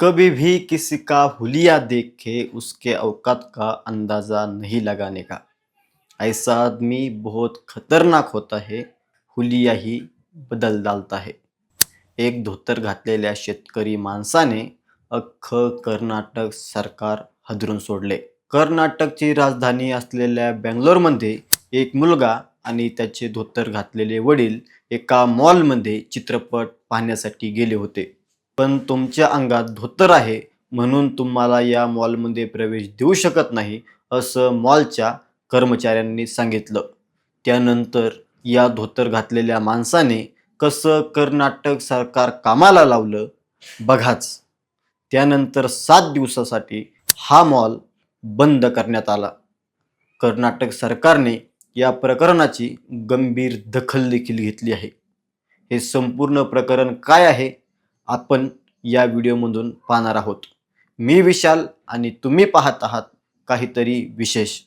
कभी भी किसी का हुलिया देख के उसके औकात का अंदाजा नहीं लगाने का। ऐसा आदमी बहुत खतरनाक होता है हुलिया ही बदल डालता है। एक धोतर घातलेल्या शेतकरी माणसाने अख्खं कर्नाटक सरकार हदरून सोडले. कर्नाटकची राजधानी असलेल्या बँगलोरमध्ये एक मुलगा आणि त्याचे धोतर घातलेले वडील एका मॉलमध्ये चित्रपट पाहण्यासाठी गेले होते. पण तुमच्या अंगात धोतर आहे म्हणून तुम्हाला या मॉलमध्ये प्रवेश देऊ शकत नाही असं मॉलच्या कर्मचाऱ्यांनी सांगितलं. त्यानंतर या धोतर घातलेल्या माणसाने कसं कर्नाटक सरकार कामाला लावलं बघाच. त्यानंतर सात दिवसासाठी हा मॉल बंद करण्यात आला. कर्नाटक सरकारने या प्रकरणाची गंभीर दखल देखील घेतली आहे. हे संपूर्ण प्रकरण काय आहे? आपण या व्हिडिओमधून पाहणार आहोत. मी विशाल आणि तुम्ही पाहत आहात काहीतरी विशेष.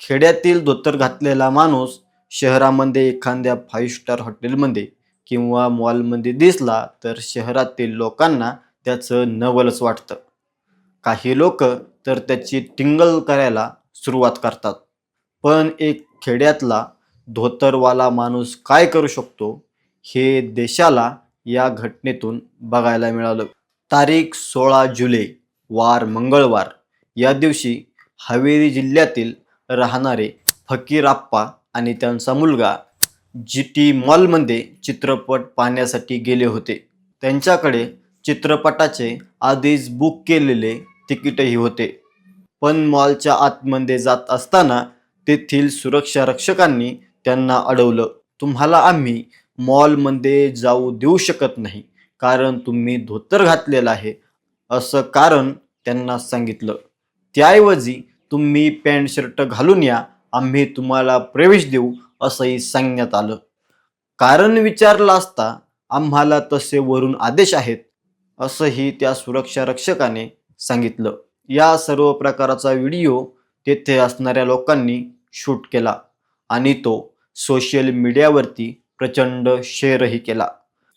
खेड्यातील धोतर घातलेला माणूस शहरामध्ये एखाद्या फाईव्ह स्टार हॉटेलमध्ये किंवा मॉलमध्ये दिसला तर शहरातील लोकांना त्याचं नवलच वाटतं. काही लोक तर त्याची टिंगल करायला सुरुवात करतात. पण एक खेड्यातला धोतरवाला माणूस काय करू शकतो? हे देशाला या घटनेतून बघायला मिळालं. तारीख सोळा जुलै वार मंगळवार. या दिवशी हवेली जिल्ह्यातील राहणारे फकीराप्पा आणि त्यांचा मुलगा जी टी मॉलमध्ये चित्रपट पाहण्यासाठी गेले होते. त्यांच्याकडे चित्रपटाचे आधीच बुक केलेले तिकीटही होते. पण मॉलच्या आतमध्ये जात असताना तेथील सुरक्षा रक्षकांनी त्यांना अडवलं. तुम्हाला आम्ही मॉलमध्ये जाऊ देऊ शकत नाही. कारण तुम्ही धोतर घातलेलं आहे. असं कारण त्यांना सांगितलं. त्याऐवजी तुम्ही पॅन्ट शर्ट घालून या. आम्ही तुम्हाला प्रवेश देऊ असंही सांगण्यात आलं. कारण विचारलं असता आम्हाला तसे वरून आदेश आहेत असंही त्या सुरक्षा रक्षकाने सांगितलं. या सर्व प्रकाराचा व्हिडिओ तेथे असणाऱ्या लोकांनी शूट केला आणि तो सोशल मीडियावरती प्रचंड शेअरही केला.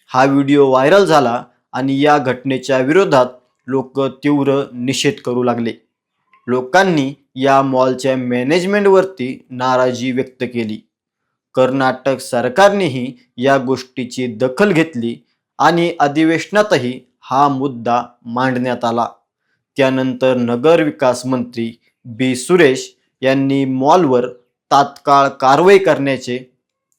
हा व्हिडिओ व्हायरल झाला आणि या घटनेच्या विरोधात लोक तीव्र निषेध करू लागले. लोकांनी या मॉलच्या मॅनेजमेंटवरती नाराजी व्यक्त केली. कर्नाटक सरकारनेही या गोष्टीची दखल घेतली आणि अधिवेशनातही हा मुद्दा मांडण्यात आला. त्यानंतर नगर विकास मंत्री बी. सुरेश यांनी मॉलवर तात्काळ कारवाई करण्याचे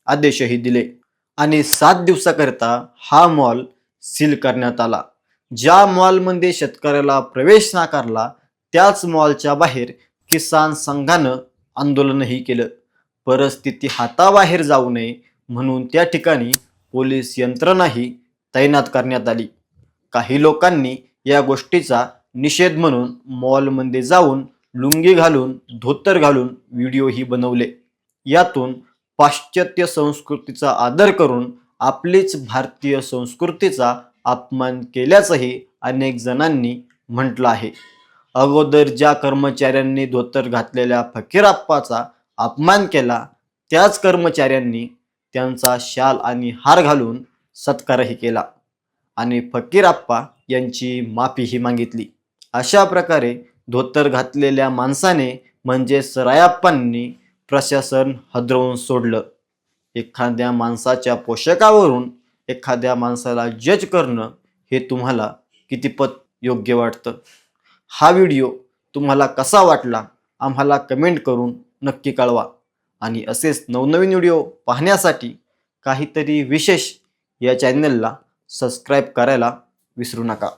आदेशही दिले. आणि सात दिवसाकरिता हा मॉल सील करण्यात आला. ज्या मॉलमध्ये शेतकऱ्याला प्रवेश नाकारला त्याच मॉलच्या बाहेर किसान संघानं आंदोलनही केलं. परिस्थिती हाताबाहेर जाऊ नये म्हणून त्या ठिकाणी पोलीस यंत्रणाही तैनात करण्यात आली. काही लोकांनी या गोष्टीचा निषेध म्हणून मॉलमध्ये जाऊन लुंगी घालून धोतर घालून व्हिडिओही बनवले. यातून पाश्चात्य संस्कृतीचा आदर करून आपलीच भारतीय संस्कृतीचा अपमान केल्याचंही अनेक जणांनी म्हटलं आहे. अगोदर ज्या कर्मचाऱ्यांनी धोतर घातलेल्या फकीराप्पाचा अपमान केला त्याच कर्मचाऱ्यांनी त्यांचा शाल आणि हार घालून सत्कारही केला आणि फकीराप्पा यांची माफीही मागितली. अशा प्रकारे धोतर घातलेल्या माणसाने म्हणजे सरायाप्पांनी प्रशासन हदरवून सोडलं. एखाद्या माणसाच्या पोषाखावरून एखाद्या माणसाला जज करणं हे तुम्हाला कितीपत योग्य वाटतं? हा व्हिडिओ तुम्हाला कसा वाटला? आम्हाला कमेंट करून नक्की कळवा. आणि असेच नवनवीन व्हिडिओ पाहण्यासाठी काहीतरी विशेष या चॅनलला सबस्क्राईब करायला विसरू नका.